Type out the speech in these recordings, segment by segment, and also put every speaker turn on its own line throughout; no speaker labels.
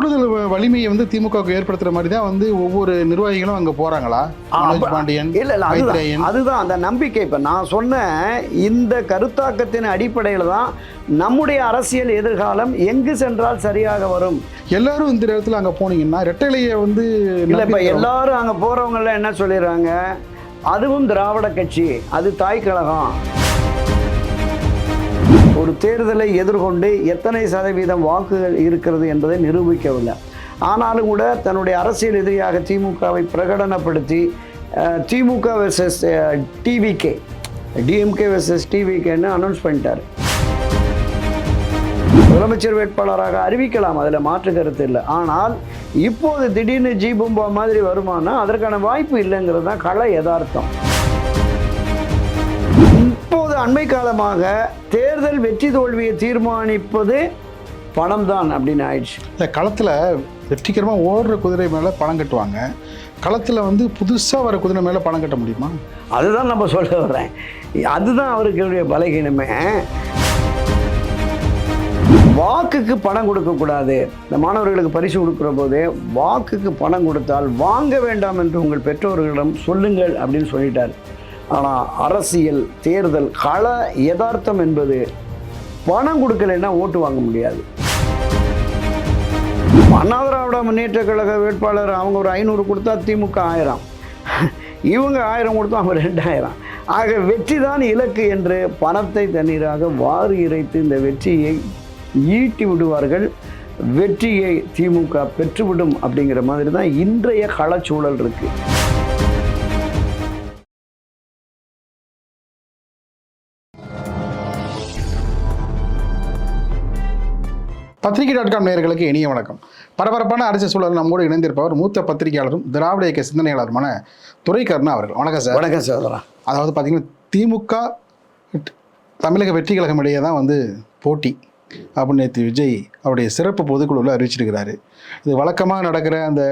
கூடுதல் வலிமையை வந்து திமுகவுக்கு ஏற்படுத்துற மாதிரி தான் வந்து ஒவ்வொரு நிர்வாகிகளும் அங்க போறாங்களா? பாண்டியன்
இல்ல இல்ல அதுதான் அதுதான் அந்த நம்பிக்கை. இப்ப நான் சொன்ன இந்த கருத்தாக்கத்தின் அடிப்படையில் தான் நம்முடைய அரசியல் எதிர்காலம் எங்கு சென்றால் சரியாக வரும்?
எல்லாரும் இந்த இடத்துல அங்க போனீங்கன்னா ரெட்டலையை வந்து
இல்ல இப்ப எல்லாரும் அங்க போறவங்க என்ன சொல்லிடுறாங்க? அதுவும் திராவிட கட்சி அது தாய் கழகம். ஒரு தேர்தலை எதிர்கொண்டு எத்தனை சதவீதம் வாக்குகள் இருக்கிறது என்பதை நிரூபிக்கவில்லை. ஆனாலும் கூட தன்னுடைய அரசியல் எதிரியாக திமுகவை பிரகடனப்படுத்தி திமுக வெர்சஸ் டிவிகே டிஎம்கே வெர்சஸ் டிவிகேன்னு அனௌன்ஸ் பண்ணிட்டார். முதலமைச்சர் வேட்பாளராக அறிவிக்கலாம் அதில் மாற்று கருத்து இல்லை. ஆனால் இப்போது திடீர்னு ஜி பூம்பா மாதிரி வருமானா அதற்கான வாய்ப்பு இல்லைங்கிறது தான் கள யதார்த்தம். அண்மை காலமாக தேர்தல் வெற்றி தோல்வியை தீர்மானிப்பது பணம் தான் அப்படின்னு ஆயிடுச்சு.
இல்ல களத்துல வெற்றிகரமா ஓடுற குதிரை மேல பணம் கட்டுவாங்க. களத்துல வந்து புதுசா வர குதிரை மேல பணம் கட்ட முடியுமா?
அதுதான் நம்ம சொல்ல வர்றேன். அதுதான் அவருக்கு பலகீனமே. வாக்குக்கு பணம் கொடுக்கக்கூடாது இந்த மாணவர்களுக்கு பரிசு கொடுக்குற போதே வாக்குக்கு பணம் கொடுத்தால் வாங்க வேண்டாம் என்று உங்கள் பெற்றோர்களிடம் சொல்லுங்கள் அப்படின்னு சொல்லிட்டார். ஆனால் அரசியல் தேர்தல் கள யதார்த்தம் என்பது பணம் கொடுக்கலைன்னா ஓட்டு வாங்க முடியாது. அண்ணா திராவிட முன்னேற்ற கழக வேட்பாளர் அவங்க ஒரு ஐநூறு கொடுத்தா திமுக ஆயிரம். இவங்க ஆயிரம் கொடுத்தா அவங்க ரெண்டாயிரம். ஆக வெற்றி தான் இலக்கு என்று பணத்தை தண்ணீராக வாரி இறைத்து இந்த வெற்றியை ஈட்டி விடுவார்கள். வெற்றியை திமுக பெற்றுவிடும் அப்படிங்கிற மாதிரி தான் இன்றைய களச்சூழல் இருக்குது
பத்திரிகை டாட் காம் நேயர்களுக்கு இனிய வணக்கம். பரபரப்பான அரசியல் சூழல் நம்மோடு இணைந்திருப்பவர் மூத்த பத்திரிகையாளரும் திராவிட இயக்க சிந்தனையாளருமான துரைக்கருணா அவர்கள். வணக்கம் சார்.
வணக்கம் சகோதரா.
அதாவது பார்த்தீங்கன்னா திமுக தமிழக வெற்றி கழகம் இடையே தான் வந்து போட்டி. அப்படின்னு நேற்று விஜய் அவருடைய சிறப்பு பொதுக்குழுவில் அறிவிச்சிருக்கிறாரு. இது வழக்கமாக நடக்கிற அந்த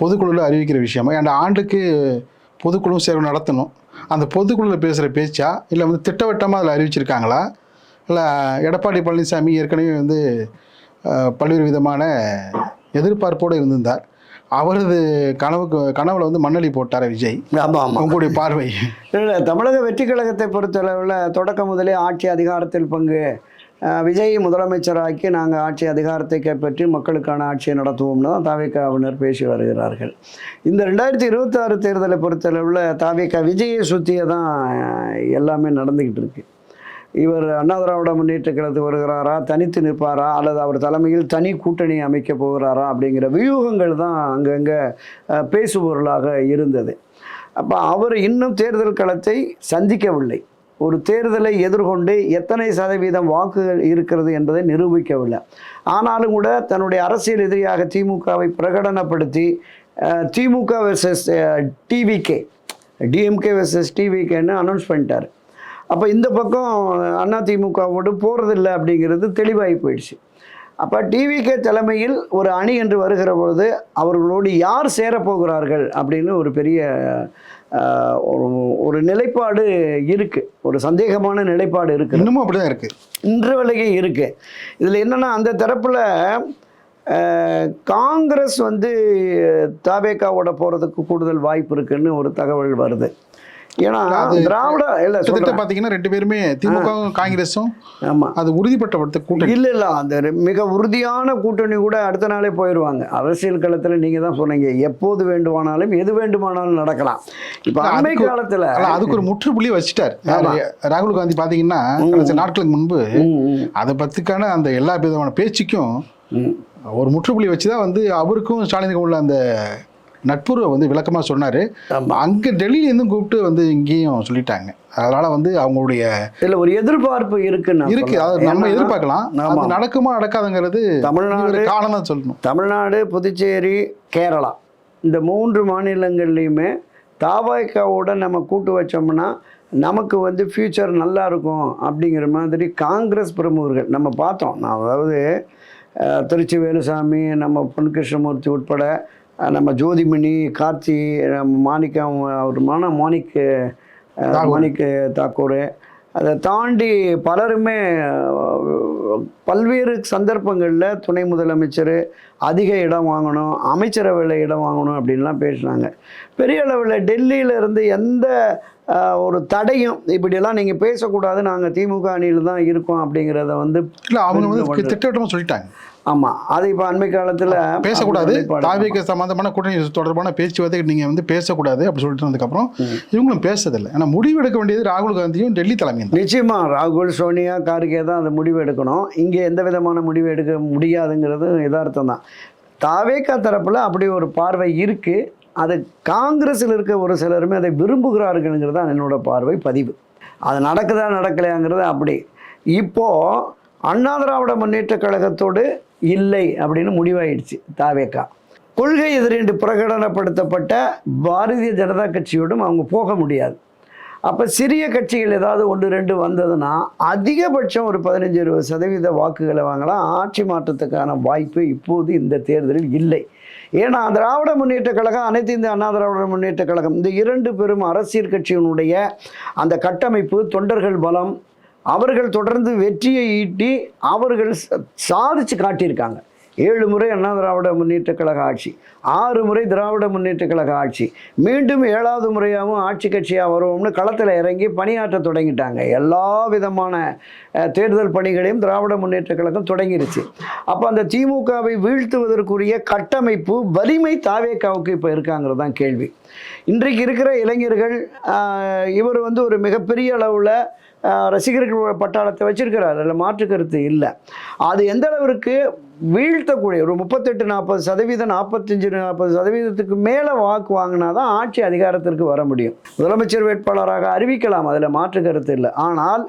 பொதுக்குழுவில் அறிவிக்கிற விஷயமா? அந்த ஆண்டுக்கு பொதுக்குழு சேர்வு நடத்தணும். அந்த பொதுக்குழுவில் பேசுகிற பேச்சா? இல்லை வந்து திட்டவட்டமாக அதில் அறிவிச்சிருக்காங்களா? இல்லை எடப்பாடி பழனிசாமி ஏற்கனவே வந்து பல்வேறு விதமான எதிர்பார்ப்போடு இருந்திருந்தார். அவரது கனவுக்கு கனவுல வந்து மண்ணலி போட்டார் விஜய்.
ஆமாம்
உங்களுடைய பார்வை.
இல்லை தமிழக வெற்றி கழகத்தை பொறுத்தளவில் தொடக்க முதலே ஆட்சி அதிகாரத்தில் பங்கு விஜய் முதலமைச்சராக்கி நாங்கள் ஆட்சி அதிகாரத்தை கைப்பற்றி மக்களுக்கான ஆட்சியை நடத்துவோம்னு தான் தாவேக்காவினர் பேசி வருகிறார்கள். இந்த ரெண்டாயிரத்தி இருபத்தாறு தேர்தலை பொறுத்தளவில் தாவேக்கா விஜயை சுற்றியே தான் எல்லாமே நடந்துக்கிட்டு இருக்கு. இவர் அண்ணா திராவிட முன்னேற்ற கழகத்துக்கு வருகிறாரா? தனித்து நிற்பாரா? அல்லது அவர் தலைமையில் தனி கூட்டணி அமைக்க போகிறாரா? அப்படிங்கிற வியூகங்கள் தான் அங்கங்கே பேசுபொருளாக இருந்தது. அப்போ அவர் இன்னும் தேர்தல் களத்தை சந்திக்கவில்லை. ஒரு தேர்தலை எதிர்கொண்டு எத்தனை சதவீதம் வாக்குகள் இருக்கிறது என்பதை நிரூபிக்கவில்லை. ஆனாலும் கூட தன்னுடைய அரசியல் எதிரியாக திமுகவை பிரகடனப்படுத்தி திமுக வெர்சஸ் டிவிகே டிஎம்கே வெர்சஸ் டிவிகேன்னு அனௌன்ஸ் பண்ணிட்டார். அப்போ இந்த பக்கம் அண்ணா திமுகவோடு போகிறதில்ல அப்படிங்கிறது தெளிவாகி போயிடுச்சு. அப்போ டிவிகே தலைமையில் ஒரு அணி என்று வருகிற பொழுது அவர்களோடு யார் சேரப்போகிறார்கள் அப்படின்னு ஒரு பெரிய ஒரு நிலைப்பாடு இருக்குது ஒரு சந்தேகமான நிலைப்பாடு இருக்குது
இன்னமும் அப்படிதான் இருக்கு.
இன்று வரைக்கும் இருக்குது இதில் என்னென்னா அந்த தரப்பில் காங்கிரஸ் வந்து தாவேக்காவோட போகிறதுக்கு கூடுதல் வாய்ப்பு இருக்குன்னு ஒரு தகவல் வருது. ஏன்னா திராவிட இல்லை
பாத்தீங்கன்னா ரெண்டு பேருமே திமுகவும் காங்கிரஸும்
ஆமாம்
அது உறுதிப்பட்ட கூட்டணி.
இல்லை இல்லை அந்த மிக உறுதியான கூட்டணி கூட அடுத்த நாளே போயிடுவாங்க அரசியல் களத்தில் நீங்கள் தான் சொன்னீங்க எப்போது வேண்டுமானாலும் எது வேண்டுமானாலும் நடக்கலாம். இப்போ அண்மை காலத்தில்
அதுக்கு ஒரு முற்றுப்புள்ளி வச்சுட்டார்? ராகுல் காந்தி பாத்தீங்கன்னா நாட்களுக்கு முன்பு அதை பத்திக்கான அந்த எல்லா விதமான பேச்சுக்கும் ஒரு முற்றுப்புள்ளி வச்சுதான் வந்து அவருக்கும் ஸ்டாலினுக்கும் உள்ள அந்த நட்புறவை வந்து விளக்கமா சொன்னாரு. அங்க டெல்லியில இருந்தும் கூப்பிட்டு வந்து இங்கேயும் சொல்லிட்டாங்க. அதனால வந்து அவங்களுடைய
இதில் ஒரு எதிர்பார்ப்பு இருக்குன்னு நான்
இருக்கு.
சொல்றேன்.
அது நம்ம எதிர்பார்க்கலாம். அது நடக்குமா நடக்காதுங்கிறது
தமிழ்நாடு
காலம் சொல்லணும்.
தமிழ்நாடு புதுச்சேரி கேரளா. இந்த மூன்று மாநிலங்கள்லையுமே தாவாய்க்காவோட நம்ம கூட்டு வச்சோம்னா நமக்கு வந்து ஃப்யூச்சர் நல்லா இருக்கும் அப்படிங்கிற மாதிரி காங்கிரஸ் பிரமுகர்கள் நம்ம பார்த்தோம். நான் அதாவது திருச்சி வேலுசாமி நம்ம பொன் கிருஷ்ணமூர்த்தி உட்பட நம்ம ஜோதிமணி கார்த்தி நம்ம மாணிக்கம் அவர் மான மாணிக். மாணிக் தாக்கூர் அதை தாண்டி பலருமே பல்வேறு சந்தர்ப்பங்களில் துணை முதலமைச்சர் அதிக இடம் வாங்கணும் அமைச்சரவையில் இடம் வாங்கணும் அப்படின்லாம் பேசினாங்க. பெரிய அளவில் டெல்லியில இருந்து எந்த ஒரு தடையும் இப்படியெல்லாம் நீங்கள் பேசக்கூடாது நாங்கள் திமுக அணியில் தான் இருக்கோம் அப்படிங்கிறத வந்து
இல்லை அவங்க வந்து
வந்து-
திட்டவட்டமாக சொல்லிட்டாங்க.
ஆமாம் அது இப்போ அண்மை காலத்தில்
பேசக்கூடாது. தாவிக சம்பந்தமான கூட்டணி தொடர்பான பேச்சுவார்த்தை நீங்கள் வந்து பேசக்கூடாது அப்படி சொல்லிட்டு வந்ததுக்கப்புறம் இவங்களும் பேசுறதில்லை ஏன்னா முடிவு எடுக்க வேண்டியது ராகுல் காந்தியும் டெல்லி தலைமையும்
நிச்சயமா ராகுல் சோனியா கார்கே தான் அந்த முடிவு எடுக்கணும். இங்கே எந்த விதமான முடிவு எடுக்க முடியாதுங்கிறது யதார்த்தம் தான். தாவேக்கா தரப்பில் அப்படி ஒரு பார்வை இருக்குது அது காங்கிரஸில் இருக்க ஒரு சிலருமே அதை விரும்புகிறார்கள்ங்கிறது தான் என்னோட பார்வை பதிவு. அது நடக்குதா நடக்கலையாங்கிறது அப்படி. இப்போது அண்ணா திராவிட முன்னேற்ற கழகத்தோடு இல்லை அப்படின்னு முடிவாயிடுச்சு தாவேக்கா. கொள்கை எதிரென்று பிரகடனப்படுத்தப்பட்ட பாரதிய ஜனதா கட்சியோடும் அவங்க போக முடியாது. அப்போ சிறிய கட்சிகள் ஏதாவது ஒன்று ரெண்டு வந்ததுன்னா அதிகபட்சம் ஒரு பதினஞ்சு இருபது சதவீத வாக்குகளை வாங்கலாம். ஆட்சி மாற்றத்துக்கான வாய்ப்பு இப்போது இந்த தேர்தலில் இல்லை. ஏன்னா திராவிட முன்னேற்ற கழகம் அனைத்து இந்த அண்ணா திராவிட முன்னேற்ற கழகம் இந்த இரண்டு பெரும் அரசியல் கட்சியினுடைய அந்த கட்டமைப்பு தொண்டர்கள் பலம் அவர்கள் தொடர்ந்து வெற்றியை ஈட்டி அவர்கள் ச- சாதிச்சு காட்டியிருக்காங்க. ஏழு முறை அண்ணா திராவிட முன்னேற்ற கழக ஆட்சி ஆறு முறை திராவிட முன்னேற்ற கழக ஆட்சி மீண்டும் ஏழாவது முறையாகவும் ஆட்சி கட்சியாக வருவோம்னு களத்தில் இறங்கி பணியாற்ற தொடங்கிட்டாங்க. எல்லா விதமான தேர்தல் பணிகளையும் திராவிட முன்னேற்ற கழகம் தொடங்கிருச்சு. அப்போ அந்த திமுகவை வீழ்த்துவதற்குரிய கட்டமைப்பு வலிமை தாவேக்காவுக்கு இப்போ இருக்காங்கிறது தான் கேள்வி. இன்றைக்கு இருக்கிற இளைஞர்கள் இவர் வந்து ஒரு மிகப்பெரிய அளவில் ரசிகர்கள் பட்டாளத்தை வச்சிருக்கிறார். அதில் மாற்று கருத்து இல்லை. அது எந்த அளவிற்கு வீழ்த்தக்கூடிய ஒரு முப்பத்தெட்டு நாற்பது சதவீதம் நாற்பத்தஞ்சு நாற்பது சதவீதத்துக்கு மேலே வாக்கு வாங்கினா தான் ஆட்சி அதிகாரத்திற்கு வர முடியும். முதலமைச்சர் வேட்பாளராக அறிவிக்கலாம் அதில் மாற்று கருத்து இல்லை. ஆனால்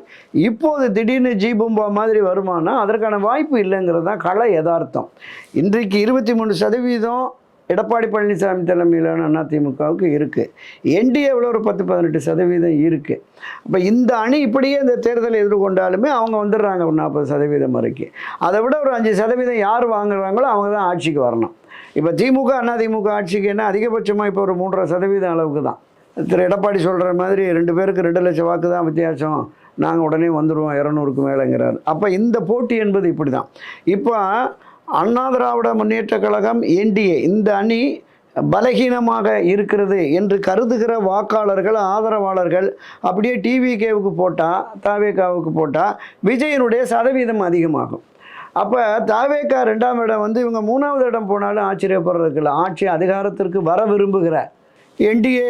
இப்போது திடீர்னு ஜி பூம்பா மாதிரி வருமானா அதற்கான வாய்ப்பு இல்லைங்கிறது தான் கள யதார்த்தம். இன்றைக்கு இருபத்தி மூணு சதவீதம் எடப்பாடி பழனிசாமி தலைமையிலான அதிமுகவுக்கு இருக்குது என்டிஏவில் ஒரு பத்து பதினெட்டு சதவீதம் இருக்குது அப்போ இந்த அணி இப்படியே இந்த தேர்தலை எதிர்கொண்டாலுமே அவங்க வந்துடுறாங்க ஒரு நாற்பது சதவீதம் வரைக்கும் அதை விட ஒரு அஞ்சு சதவீதம் யார் வாங்குறாங்களோ அவங்க தான் ஆட்சிக்கு வரணும். இப்போ திமுக அதிமுக ஆட்சிக்கு என்ன அதிகபட்சமாக இப்போ ஒரு மூன்றரை சதவீதம் அளவுக்கு தான். திரு எடப்பாடி சொல்கிற மாதிரி ரெண்டு பேருக்கு ரெண்டு லட்சம் வாக்கு தான் வித்தியாசம். நாங்கள் உடனே வந்துடுவோம் இரநூறுக்கு மேலேங்கிறார். அப்போ இந்த போட்டி என்பது இப்படி தான் இப்போ அண்ணா திராவிட முன்னேற்ற கழகம் என்டிஏ இந்த அணி பலகீனமாக இருக்கிறது என்று கருதுகிற வாக்காளர்கள் ஆதரவாளர்கள் அப்படியே டிவிகேவுக்கு போட்டால் தாவேக்காவுக்கு போட்டால் விஜயனுடைய சதவீதம் அதிகமாகும். அப்போ தாவேகா ரெண்டாம் இடம் வந்து இவங்க மூணாவது இடம் போனாலும் ஆச்சரியப்படுறதுக்கு இல்லை. ஆட்சி அதிகாரத்திற்கு வர விரும்புகிற என்டிஏ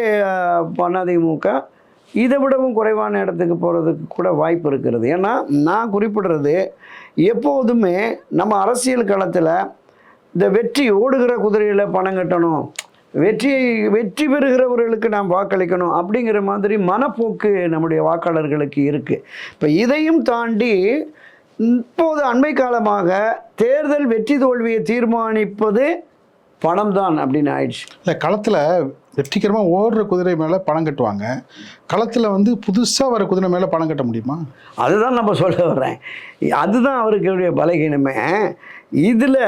அதிமுக இதை விடவும் குறைவான இடத்துக்கு போகிறதுக்கு கூட வாய்ப்பு இருக்கிறது. ஏன்னா நான் குறிப்பிடுறது எப்போதுமே நம்ம அரசியல் களத்தில் இந்த வெற்றி ஓடுகிற குதிரையில் பணம் கட்டணும். வெற்றியை வெற்றி பெறுகிறவர்களுக்கு நாம் வாக்களிக்கணும் அப்படிங்கிற மாதிரி மனப்போக்கு நம்முடைய வாக்காளர்களுக்கு இருக்குது இப்போ இதையும் தாண்டி இப்போது அண்மை காலமாக தேர்தல் வெற்றி தோல்வியை தீர்மானிப்பது பணம் தான் அப்படின்னு ஆயிடுச்சு.
இல்லை களத்தில் வெற்றிகரமாக ஓடுற குதிரை மேலே பணம் கட்டுவாங்க. களத்தில் வந்து புதுசாக வர குதிரை மேலே பணம் கட்ட முடியுமா?
அதுதான் நம்ம சொல்ல வர்றேன். அதுதான் அவருக்கு பலகீனமே. இதில்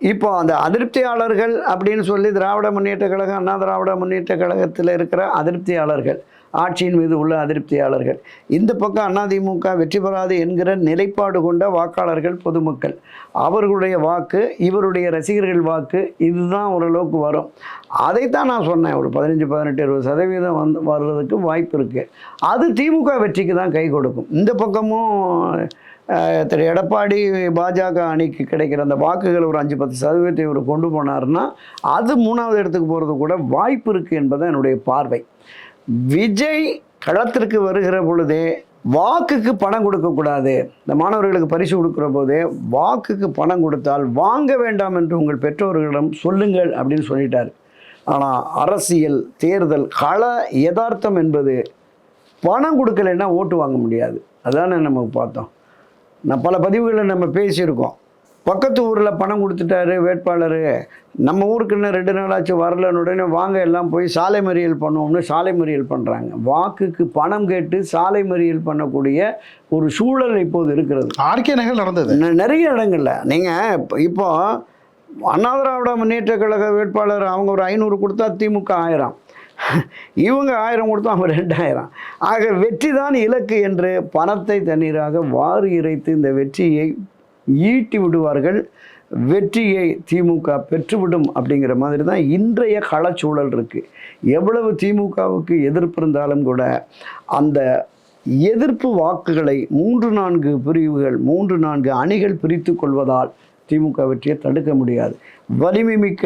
இப்போ அந்த அதிருப்தியாளர்கள் அப்படின்னு சொல்லி திராவிட முன்னேற்ற கழகம் அண்ணா திராவிட முன்னேற்ற கழகத்தில் இருக்கிற அதிருப்தியாளர்கள் ஆட்சியின் மீது உள்ள அதிருப்தியாளர்கள். இந்த பக்கம் அதிமுக வெற்றி பெறாது என்கிற நிலைப்பாடு கொண்ட வாக்காளர்கள் பொதுமக்கள். அவர்களுடைய வாக்கு இவருடைய ரசிகர்கள் வாக்கு இதுதான் ஓரளவுக்கு வரும். அதைத்தான் நான் சொன்னேன். ஒரு பதினஞ்சு பதினெட்டு இருபது சதவீதம் வந்து வர்றதுக்கு வாய்ப்பு இருக்குது அது திமுக வெற்றிக்கு தான் கை கொடுக்கும். இந்த பக்கமும் திரு எடப்பாடி பாஜக அணிக்கு கிடைக்கிற அந்த வாக்குகள் ஒரு அஞ்சு பத்து சதவீதத்தை இவர் கொண்டு போனார்னா அது மூணாவது இடத்துக்கு போகிறது கூட வாய்ப்பு இருக்குது என்பதுதான் என்னுடைய பார்வை. விஜய் களத்திற்கு வருகிற பொழுதே வாக்குக்கு பணம் கொடுக்கக்கூடாது இந்த மாணவர்களுக்கு பரிசு கொடுக்குற போதே வாக்குக்கு பணம் கொடுத்தால் வாங்க வேண்டாம் என்று உங்கள் பெற்றோர்களிடம் சொல்லுங்கள் அப்படின்னு சொல்லிட்டார். ஆனால் அரசியல் தேர்தல் கள யதார்த்தம் என்பது பணம் கொடுக்கலைன்னா ஓட்டு வாங்க முடியாது. அதானே நம்ம பார்த்தோம். நான் பல பதிவுகளில் நம்ம பேசியிருக்கோம். பக்கத்து ஊரில் பணம் கொடுத்துட்டாரு வேட்பாளர். நம்ம ஊருக்கு இன்னும் ரெண்டு நாளாச்சு வரலன்னு உடனே வாங்க எல்லாம் போய் சாலை மறியல் பண்ணுவோம்னு சாலை மறியல் பண்ணுறாங்க வாக்குக்கு பணம் கேட்டு சாலை மறியல் பண்ணக்கூடிய ஒரு சூழல் இப்போது இருக்கிறது.
ஆர்கே நகர் நடந்தது.
நிறைய இடங்கள்ல. நீங்கள் இப்போ அண்ணா திராவிட முன்னேற்ற கழக வேட்பாளர் அவங்க ஒரு ஐநூறு கொடுத்தா திமுக ஆயிரம். இவங்க ஆயிரம் கொடுத்தோம் அவங்க ரெண்டாயிரம். ஆக வெற்றி தான் இலக்கு என்று பணத்தை தண்ணீராக வாரி இறைத்து இந்த வெற்றியை ஈட்டி விடுவார்கள் வெற்றியை திமுக பெற்றுவிடும் அப்படிங்கிற மாதிரி தான் இன்றைய களச்சூழல் இருக்குது எவ்வளவு திமுகவுக்கு எதிர்ப்பு இருந்தாலும் கூட அந்த எதிர்ப்பு வாக்குகளை மூன்று நான்கு பிரிவுகள் மூன்று நான்கு அணிகள் பிரித்து கொள்வதால் திமுக வெற்றியை தடுக்க முடியாது. வலிமை மிக்க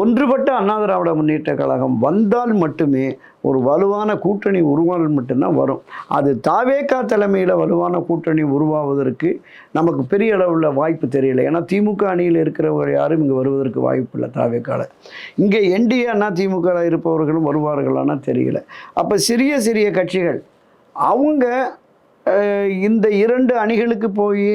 ஒன்றுபட்ட அண்ணா திராவிட முன்னேற்ற கழகம் வந்தால் மட்டுமே ஒரு வலுவான கூட்டணி உருவானால் மட்டும்தான் வரும். அது தாவேக்கா தலைமையில் வலுவான கூட்டணி உருவாவதற்கு நமக்கு பெரிய அளவில் வாய்ப்பு தெரியல. ஏன்னா திமுக அணியில் இருக்கிறவங்க யாரும் இங்கே வருவதற்கு வாய்ப்பு இல்லை தாவேக்கால. இங்கே என்டிஏ அண்ணா திமுக இருப்பவர்களும் வருவார்களானா தெரியல. அப்போ சிறிய சிறிய கட்சிகள் அவங்க இந்த இரண்டு அணிகளுக்கு போய்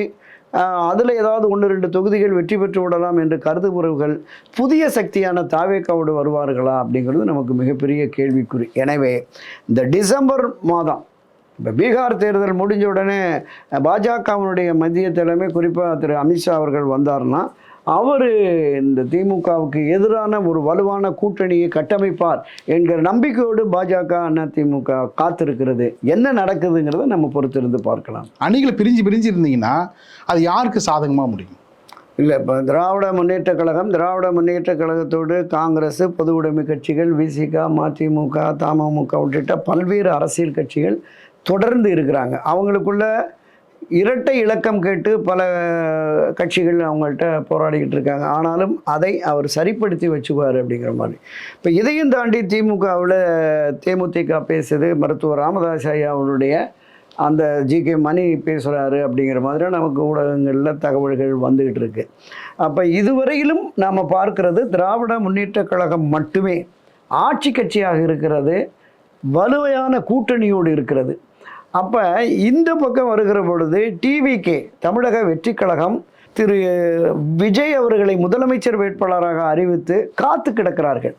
அதில் ஏதாவது ஒன்று ரெண்டு தொகுதிகள் வெற்றி பெற்று விடலாம் என்று கருதுபவர்கள் புதிய சக்தியான தாவேக்காவோடு வருவார்களா அப்படிங்கிறது நமக்கு மிகப்பெரிய கேள்விக்குறி. எனவே இந்த டிசம்பர் மாதம் இப்போ பீகார் தேர்தல் முடிஞ்ச உடனே பாஜகவினுடைய மத்திய தலைமை குறிப்பாக திரு அமித்ஷா அவர்கள் வந்தார்னா அவர் இந்த திமுகவுக்கு எதிரான ஒரு வலுவான கூட்டணியை கட்டமைப்பார் என்கிற நம்பிக்கையோடு பாஜக அண்ணா திமுக காத்திருக்கிறது. என்ன நடக்குதுங்கிறத நம்ம பொறுத்திருந்து பார்க்கலாம்.
அணிகளை பிரிஞ்சு பிரிஞ்சு இருந்தீங்கன்னா அது யாருக்கு சாதகமாக முடியும்?
இல்லை இப்போ திராவிட முன்னேற்ற கழகம் திராவிட முன்னேற்ற கழகத்தோடு காங்கிரஸ் பொது உடைமை கட்சிகள் விசிக மதிமுக தமமுக உள்ளிட்ட பல்வேறு அரசியல் கட்சிகள் தொடர்ந்து இருக்கிறாங்க. அவங்களுக்குள்ள இரட்டை இலக்கம் கேட்டு பல கட்சிகள் அவங்கள்ட்ட போராடிக்கிட்டு இருக்காங்க. ஆனாலும் அதை அவர் சரிப்படுத்தி வச்சுக்குவார் அப்படிங்கிற மாதிரி. இப்போ இதையும் தாண்டி திமுகவில் தேமுதிக பேசுது. மருத்துவர் ராமதாஸ் ஐயா அவருடைய அந்த ஜி கே மணி பேசுகிறாரு அப்படிங்கிற மாதிரி நமக்கு ஊடகங்களில் தகவல்கள் வந்துக்கிட்டு இருக்கு. அப்போ இதுவரையிலும் நாம் பார்க்கிறது திராவிட முன்னேற்ற கழகம் மட்டுமே ஆட்சி கட்சியாக இருக்கிறது. வலுவையான கூட்டணியோடு இருக்கிறது. அப்போ இந்த பக்கம் வருகிற பொழுது டிவிகே தமிழக வெற்றி கழகம் திரு விஜய் அவர்களை முதலமைச்சர் வேட்பாளராக அறிவித்து காத்து கிடக்கிறார்கள்.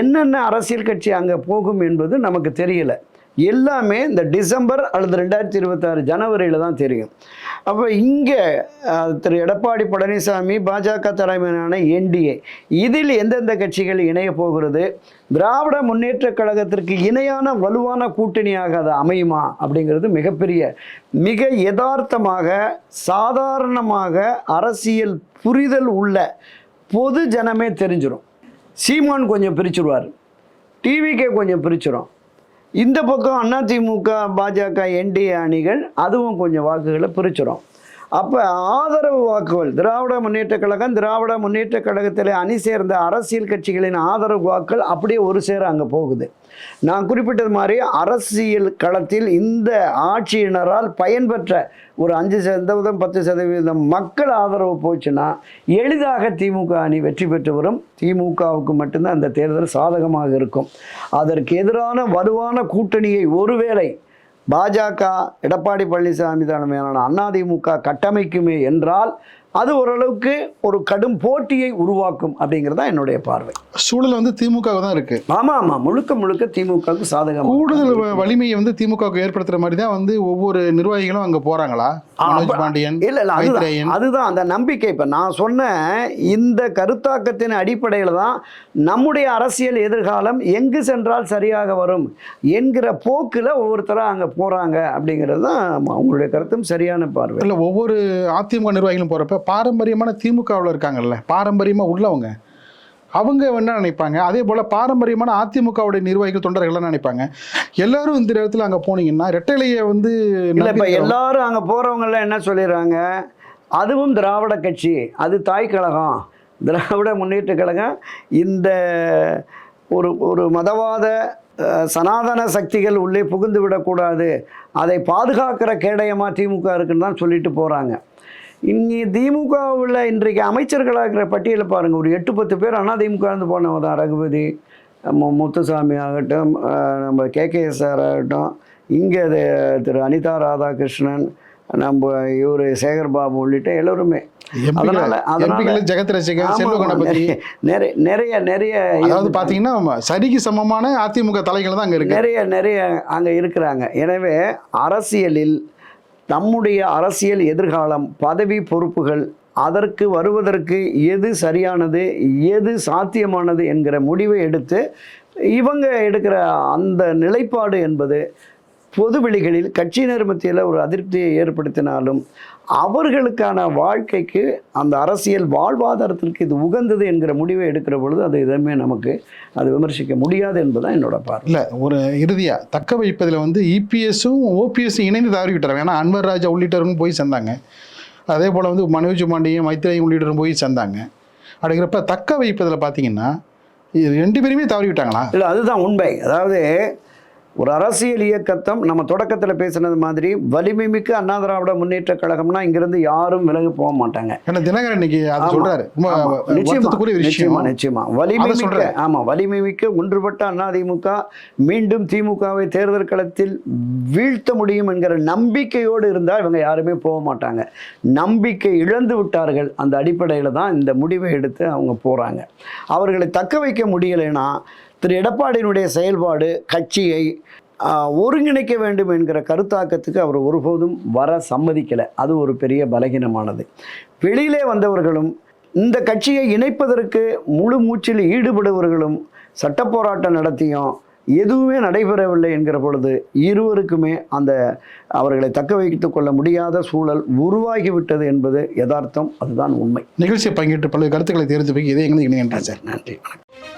என்னென்ன அரசியல் கட்சி அங்கே போகும் என்பது நமக்கு தெரியல. எல்லாமே இந்த டிசம்பர் அல்லது ரெண்டாயிரத்தி இருபத்தாறு ஜனவரியில் தான் தெரியும். அப்போ இங்கே திரு எடப்பாடி பழனிசாமி பாஜக தலைமையிலான என்டிஏ இதில் எந்தெந்த கட்சிகள் இணைய போகிறது? திராவிட முன்னேற்ற கழகத்திற்கு இணையான வலுவான கூட்டணியாக அது அமையுமா? அப்படிங்கிறது மிகப்பெரிய மிக யதார்த்தமாக சாதாரணமாக அரசியல் புரிதல் உள்ள பொது ஜனமே தெரிஞ்சிடும் சீமான் கொஞ்சம் பிரிச்சுடுவார் டிவிக்கே கொஞ்சம் பிரிச்சிடும் இந்த பக்கம் அதிமுக பாஜக என்டிஏ அணிகள் அதுவும் கொஞ்சம் வாக்குகளை பிரிச்சிடும் அப்போ ஆதரவு வாக்குகள் திராவிட முன்னேற்ற கழகம் திராவிட முன்னேற்ற கழகத்தில் அணி சேர்ந்த அரசியல் கட்சிகளின் ஆதரவு வாக்குகள் அப்படியே ஒரு சேர அங்கே போகுது. நான் குறிப்பிட்டது மாதிரி அரசியல் களத்தில் இந்த ஆட்சியினரால் பயன்பெற்ற ஒரு அஞ்சு சதவீதம் பத்து சதவீதம் மக்கள் ஆதரவு போச்சுன்னா எளிதாக திமுக அணி வெற்றி பெற்று வரும் திமுகவுக்கு மட்டும்தான் அந்த தேர்தல் சாதகமாக இருக்கும். அதற்கு எதிரான வலுவான கூட்டணியை ஒருவேளை பாஜக எடப்பாடி பழனிசாமி தலைமையிலான அதிமுக கட்டமைக்குமே என்றால் அது ஓரளவுக்கு ஒரு கடும் போட்டியை உருவாக்கும் அப்படிங்கிறது தான் என்னுடைய பார்வை.
சூழல் வந்து திமுக தான் இருக்கு.
ஆமாம் ஆமாம் முழுக்க முழுக்க திமுகவுக்கு சாதகம்
கூடுதல் வலிமையை வந்து திமுகவுக்கு ஏற்படுத்துற மாதிரி தான் வந்து ஒவ்வொரு நிர்வாகிகளும் அங்க போறாங்களா? பாண்டியன்
இல்ல இல்ல. அதுதான் அந்த நம்பிக்கை. இப்ப நான் சொன்ன இந்த கருத்தாக்கத்தின் அடிப்படையில் தான் நம்முடைய அரசியல் எதிர்காலம் எங்கு சென்றால் சரியாக வரும் என்கிற போக்கில் ஒவ்வொருத்தரா அங்க போறாங்க அப்படிங்கிறது தான் அவங்களுடைய கருத்தும் சரியான பார்வை.
இல்ல ஒவ்வொரு அதிமுக நிர்வாகிகளும் போறப்ப பாரம்பரியமான திமுகவில் இருக்காங்கல்ல பாரம்பரியமா உள்ளவங்க அவங்க என்ன நினைப்பாங்க? அதே போல பாரம்பரியமான அதிமுகவுடைய நிர்வாகிகள் தொண்டர்கள் நினைப்பாங்க? எல்லாரும் இந்த இடத்துல அங்க போனீங்கன்னா ரெட்டைலையை வந்து
இல்ல இப்ப எல்லாரும் அங்க போறவங்க எல்லாம் என்ன சொல்லிடுறாங்க? அதுவும் திராவிட கட்சி அது தாய் கழகம். திராவிட முன்னேற்ற கழகம் இந்த ஒரு ஒரு மதவாத சனாதன சக்திகள் உள்ளே புகுந்து விடக்கூடாது. அதை பாதுகாக்கிற கேடயமாக திமுக இருக்குன்னு தான் சொல்லிட்டு போகிறாங்க இன்னி திமுகவில் இன்றைக்கு அமைச்சர்களாக இருக்கிற பட்டியலை பாருங்கள் ஒரு எட்டு பத்து பேர் அண்ணா திமுக இருந்து போனவங்க தான். ரகுபதி முத்துசாமி ஆகட்டும் நம்ம கேகேஎஸ் சார் ஆகட்டும் இங்கே திரு அனிதா ராதாகிருஷ்ணன் நம்ம இவர் சேகர் பாபு உள்ளிட்ட எல்லோருமே. அதனால அதனால
ஜெகத் ரசிகன்
ஆமா,
செல்வ கணபதி.
நிறைய நிறைய நிறைய
அதாவது பாத்தீங்கன்னா சரிக்கு சமமான அதிமுக தலைகள் தான் அங்க இருக்கு.
நிறைய நிறைய அங்கே இருக்கிறாங்க. எனவே அரசியலில் நம்முடைய அரசியல் எதிர்காலம் பதவி பொறுப்புகள் அதற்கு வருவதற்கு எது சரியானது எது சாத்தியமானது என்கிற முடிவை எடுத்து இவங்க எடுக்கிற அந்த நிலைப்பாடு என்பது பொதுவெளிகளில் கட்சியினர் மத்தியில் ஒரு அதிருப்தியை ஏற்படுத்தினாலும் அவர்களுக்கான வாழ்க்கைக்கு அந்த அரசியல் வாழ்வாதாரத்திற்கு இது உகந்தது என்கிற முடிவை எடுக்கிற பொழுது அது எதுவுமே நமக்கு அது விமர்சிக்க முடியாது என்பதுதான் என்னோட பார்வை.
இல்லை ஒரு இறுதியாக தக்க வைப்பதில் வந்து E இபிஎஸும் ஓபிஎஸும் இணைந்து தவறிவிட்டாங்க ஏன்னா அன்வர் ராஜா உள்ளிட்டவரும் போய் சேர்ந்தாங்க. அதே போல் வந்து மனோஜ் பாண்டியும் மைத்ரேயும் உள்ளிட்டரும் போய் சேர்ந்தாங்க. அப்படிங்கிறப்ப தக்க வைப்பதில் பார்த்தீங்கன்னா இது ரெண்டு பேருமே தவறி விட்டாங்களா?
இல்லை அதுதான் உண்மை. அதாவது ஒரு அரசியல் இயக்கத்தம் நம்ம தொடக்கத்தில் பேசுனது மாதிரி வலிமை மிக்க அண்ணா திராவிட முன்னேற்ற கழகம்னா இங்கிருந்து யாரும் விலகி போக மாட்டாங்க.
ஏன்னா தினகரன். சொல்றாரு.
நிச்சயமா. நிச்சயமா வலிமை மிக்க. ஆமா வலிமை மிக்க ஒன்றுபட்ட அதிமுக மீண்டும் திமுகவை தேர்தல் களத்தில் வீழ்த்த முடியும் என்கிற நம்பிக்கையோடு இருந்தால் இவங்க யாருமே போக மாட்டாங்க. நம்பிக்கை இழந்து விட்டார்கள். அந்த அடிப்படையில் தான் இந்த முடிவை எடுத்து அவங்க போறாங்க. அவர்களை தக்க வைக்க முடியலைன்னா திரு எடப்பாடியினுடைய செயல்பாடு கட்சியை ஒருங்கிணைக்க வேண்டும் என்கிற கருத்தாக்கத்துக்கு அவர் ஒருபோதும் வர சம்மதிக்கலை. அது ஒரு பெரிய பலகீனமானது. வெளியிலே வந்தவர்களும் இந்த கட்சியை இணைப்பதற்கு முழு மூச்சில் ஈடுபடுபவர்களும் சட்ட போராட்டம் நடத்தியும் எதுவுமே நடைபெறவில்லை என்கிற பொழுது இருவருக்குமே அந்த அவர்களை தக்க வைத்துக் கொள்ள முடியாத சூழல் உருவாகிவிட்டது என்பது யதார்த்தம். அதுதான் உண்மை.
நிகழ்ச்சியை பங்கிட்டு பல்வேறு கருத்துக்களை தெரிந்து போய் இதே எங்களுக்கு இணையன்றேன் சார்.
நன்றி வணக்கம்.